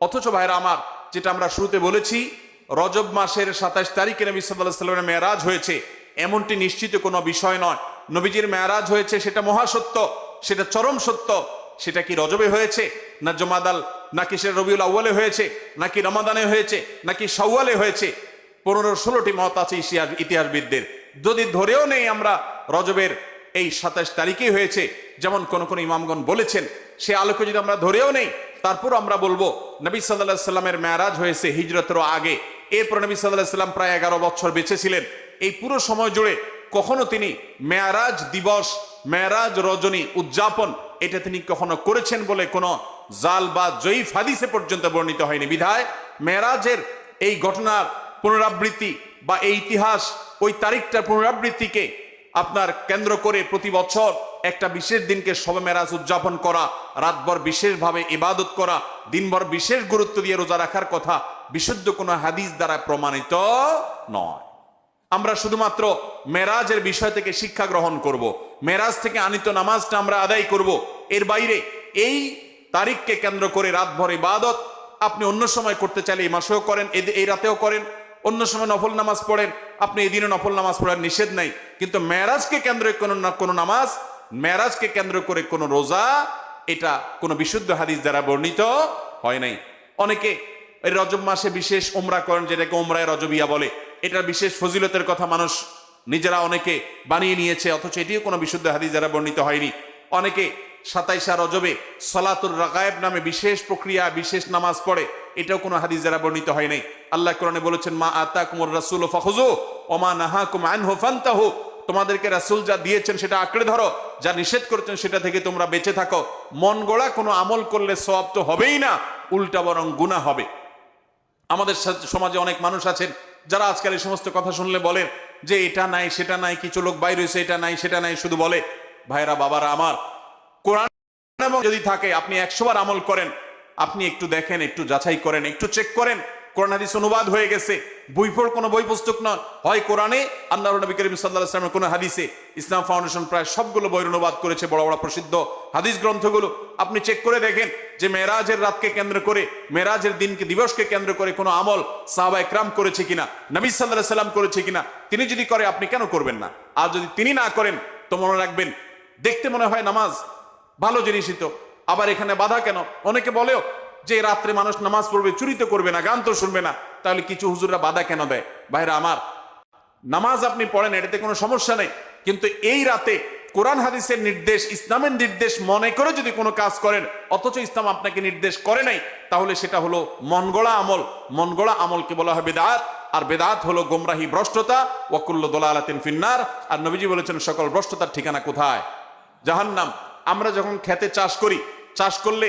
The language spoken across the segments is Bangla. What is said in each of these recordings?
অথচ ভাইরা আমার, যেটা আমরা শুরুতে বলেছি, রজব মাসের সাতাইশ তারিখে নবী সাল্লাহ সাল্লামের মেয়ারাজ হয়েছে, এমনটি নিশ্চিত কোনো বিষয় নয়। নবীজির মেয়ারাজ হয়েছে, সেটা মহাসত্য, সেটা চরম সত্য, সেটা কি রজবে হয়েছে, না জমাদাল নাকি সেটা রবিউল আউ্বালে হয়েছে, নাকি রমাদানে হয়েছে, নাকি সাউয়ালে হয়েছে? পনেরো, ষোলোটি মত আছে ইতিহাস, ইতিহাসবিদদের। যদি ধরেও নেই আমরা, রজবের এই সাতাশ তারিখেই হয়েছে, যেমন কোন কোন ইমামগণ বলেছেন, সে আলোকে যদি আমরা ধরেও নেই তারপর আমরা বলব নবী সাল্লাহ সাল্লামের ম্যারাজ হয়েছে হিজরতের আগে। এরপর নবী সাল্লাহ সাল্লাম প্রায় এগারো বছর বেঁচে ছিলেন। এই পুরো সময় জুড়ে কখনো তিনি মেয়ারাজ দিবস, মেয়ারাজ রজনী উদযাপন, এটা তিনি কখনো করেছেন বলে কোনো জাল বা জয়ীফ হাদিসে পর্যন্ত বর্ণিত হয়নি। বিধায় মেয়ারাজের এই ঘটনার পুনরাবৃত্তি বা এই ইতিহাস ওই তারিখটার পুনরাবৃত্তিকে আপনার কেন্দ্র করে প্রতি বছর একটা বিশেষ দিনকে শবে মেরাজ উদযাপন করা, রাতভর বিশেষভাবে ইবাদত করা, দিনভর বিশেষ গুরুত্ব দিয়ে রোজা রাখার কথা বিশুদ্ধ কোনো হাদিস দ্বারা প্রমাণিত নয় আমরা শুধুমাত্র মেরাজের বিষয় থেকে শিক্ষা গ্রহণ করব। মেরাজ থেকে আনিত নামাজটা আমরা আদায় করব। এর বাইরে এই তারিখকে কেন্দ্র করে রাতভর ইবাদত আপনি অন্য সময় করতে চাইলে এই মাসেও করেন এই রাতেও করেন, অন্য সময় নফল নামাজ পড়েন, আপনি এই দিনে নফল নামাজ পড়ার নিষেধ নাই কিন্তু মেরাজকে কেন্দ্র কোনো না, কোনো নামাজ মেরাজকে কেন্দ্র করে কোনো রোজা, এটা কোনো বিশুদ্ধ হাদিস দ্বারা বর্ণিত হয় নাই। অনেকে এই রজব মাসে বিশেষ ওমরা করেন, যেটাকে ওমরায় রজবিয়া বলে। এটা বিশেষ ফজিলতের কথা মানুষ নিজেরা অনেকে বানিয়ে নিয়েছে, অথচ এটিও কোনো বিশুদ্ধ হাদিস দ্বারা বর্ণিত হয়নি। অনেকে সাতাইশা রজবে সলাতুর রাগায়েব নামে বিশেষ প্রক্রিয়া, বিশেষ নামাজ পড়ে, এটাও কোনো হাদিস দ্বারা বর্ণিত হয় নাই। আল্লাহ কোরআনে বলেছেন, মা আতা কুমর রাসুল ফাখুজু ওমা নাহা কুম আনহু ফান্তাহু। তোমাদেরকে রাসূল যা দিয়েছেন সেটা আঁকড়ে ধরো, যা নিষেধ করেছেন সেটা থেকে তোমরা বেঁচে থাকো। মন গড়া কোনো আমল করলে সব তো হবেই না, উল্টা বরং গুনাহ হবে। আমাদের সমাজে অনেক মানুষ আছেন, যারা আজকাল এই সমস্ত কথা শুনলে বলেন যে এটা নাই, সেটা নাই, কিছু লোক বাইরে হয়েছে, এটা নাই, সেটা নাই, শুধু বলে, ভাইরা, বাবারা আমার, কোরআন যদি থাকে, আপনি একশোবার আমল করেন, আপনি একটু দেখেন, একটু যাচাই করেন, একটু চেক করেন কোরআন হাদিস অনুবাদ হয়ে গেছে। বই পড়, কোনো বই পুস্তক নয়। হয় কোরআনে আল্লাহ নবী করিম সাল্লাহ ইসলামের কোনো হাদিসে ইসলাম ফাউন্ডেশন প্রায় সবগুলো বইয়ের অনুবাদ করেছে, বড় বড় প্রসিদ্ধ হাদিস গ্রন্থগুলো। আপনি চেক করে দেখেন যে মেরাজের রাতকে কেন্দ্র করে মেরাজের দিনকে, দিবসকে কেন্দ্র করে কোনো আমল সাহাবা একরাম করেছে কিনা, নবী সাল্লাহ সাল্লাম করেছে কিনা, তিনি যদি করে, আপনি কেন করবেন না? আর যদি তিনি না করেন, তো মনে রাখবেন, দেখতে মনে হয় নামাজ ভালো জিনিসই তো। আবার এখানে বাধা কেন? অনেকে বলেও যে রাত্রে মানুষ নামাজ পড়বে চুরি তো করবে না, গান তো শুনবে না, তাহলে কিছু হুজুররা বাধা কেন দেয়? বাইরে আমার, নামাজ আপনি পড়েন, এটাতে কোনো সমস্যা নেই, কিন্তু এই রাতে কোরআন হাদিসের নির্দেশ, ইসলামের নির্দেশ মনে করে যদি কোনো কাজ করেন, অথচ ইসলাম আপনাকে নির্দেশ করে নাই, তাহলে সেটা হলো মনগড়া আমল। মনগড়া আমলকে বলা হয় বেদাত, আর বেদাত হলো গোমরাহি ভ্রষ্টতা, ওয়াকুল্ল দোলালাতিন ফিন্নার, আর নবীজি বলেছেন, সকল ভ্রষ্টতার ঠিকানা কোথায়? জাহান্নাম, আমরা যখন খেতে চাষ করি, চাষ করলে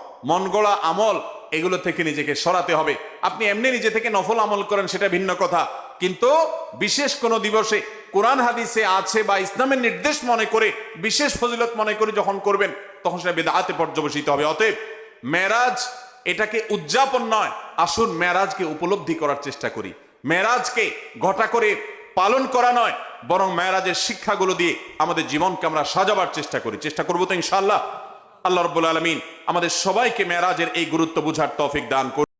মনগড়া আমল এগুলো থেকে নিজেকে সরাতে হবে। আপনি এমনি নিজে থেকে নফল আমল করেন সেটা ভিন্ন কথা। কিন্তু বিশেষ কোনো দিবসে কোরআন হাদিসে আছে বা ইসলামের নির্দেশ মনে করে, বিশেষ ফজিলত মনে করে যখন করবেন, তখন সেটা বেদাতে পর্যবসিত হবে। অতএব মেরাজ এটাকে উদযাপন নয়, আসুন মেরাজকে উপলব্ধি করার চেষ্টা করি। মেরাজকে ঘটা করে পালন করা নয়, বরং মেয়েরাজের শিক্ষাগুলো দিয়ে আমাদের জীবনকে আমরা সাজাবার চেষ্টা করি। চেষ্টা করব তো ইনশাল্লাহ আল্লাহ রব্বুল আলমিন আমাদের সবাইকে মেরাজের এই গুরুত্ব বুঝার তৌফিক দান করুন।